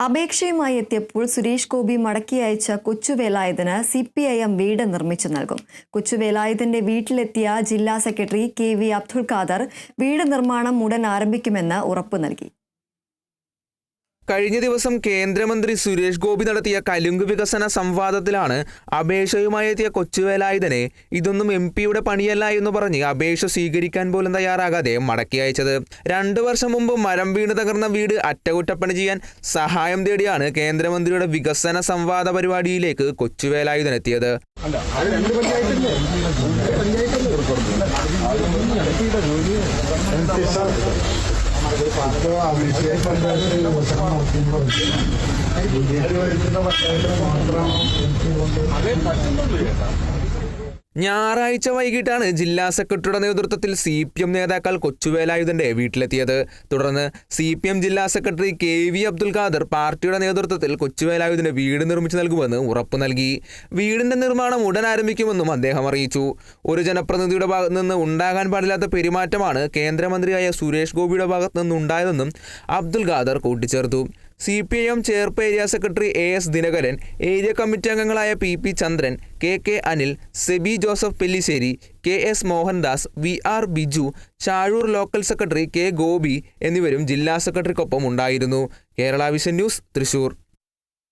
അപേക്ഷയുമായി എത്തിയപ്പോൾ സുരേഷ് ഗോപി മടക്കി അയച്ച കൊച്ചുവേലായുധന് സി പി ഐ എം വീട് നിർമ്മിച്ചു നൽകും. കൊച്ചുവേലായുധന്റെ വീട്ടിലെത്തിയ ജില്ലാ secretary K V Abdul Khader വീട് നിർമ്മാണം ഉടൻ ആരംഭിക്കുമെന്ന് ഉറപ്പു നൽകി. കഴിഞ്ഞ ദിവസം കേന്ദ്രമന്ത്രി സുരേഷ് ഗോപി നടത്തിയ കലുങ്ക് വികസന സംവാദത്തിലാണ് അപേക്ഷയുമായി എത്തിയ കൊച്ചുവേലായുധനെ ഇതൊന്നും എം പിയുടെ പണിയല്ല എന്ന് പറഞ്ഞ് അപേക്ഷ സ്വീകരിക്കാൻ പോലും തയ്യാറാകാതെ മടക്കി അയച്ചത്. രണ്ടു വർഷം മുമ്പ് മരം വീണ് തകർന്ന വീട് അറ്റകുറ്റപ്പണി ചെയ്യാൻ സഹായം തേടിയാണ് കേന്ദ്രമന്ത്രിയുടെ വികസന സംവാദ പരിപാടിയിലേക്ക് കൊച്ചുവേലായുധൻ എത്തിയത് ആ വിഷയം പഞ്ചായത്തിൽ പ്രശ്നം നടത്തുമ്പോൾ ബിജെപി ഭരിക്കുന്ന പഞ്ചായത്തിൽ മാത്രം ഞായറാഴ്ച വൈകിട്ടാണ് ജില്ലാ സെക്രട്ടറിയുടെ നേതൃത്വത്തിൽ സി പി എം നേതാക്കൾ കൊച്ചുവേലായുധന്റെ വീട്ടിലെത്തിയത്. തുടർന്ന് സി പി എം ജില്ലാ secretary K V Abdul Khader പാർട്ടിയുടെ നേതൃത്വത്തിൽ കൊച്ചുവേലായുധന്റെ വീട് നിർമ്മിച്ചു നൽകുമെന്ന് ഉറപ്പു നൽകി. വീടിന്റെ നിർമ്മാണം ഉടൻ ആരംഭിക്കുമെന്നും അദ്ദേഹം അറിയിച്ചു. ഒരു ജനപ്രതിനിധിയുടെ ഭാഗത്ത് നിന്ന് ഉണ്ടാകാൻ പാടില്ലാത്ത പെരുമാറ്റമാണ് കേന്ദ്രമന്ത്രിയായ സുരേഷ് ഗോപിയുടെ ഭാഗത്തു നിന്നുണ്ടായതെന്നും അബ്ദുൽ ഖാദർ കൂട്ടിച്ചേർത്തു. C P I M Cherpu area secretary A S Dinakaran area committee അംഗങ്ങളായ P P Chandran K K Anil Sebi Joseph Pellissery K S Mohandas V R Biju Chazhoor local secretary K Gopi എന്നിവരും ജില്ലാ സെക്രട്ടറിക്കൊപ്പം ഉണ്ടായിരുന്നു. Kerala vision news Thrissur.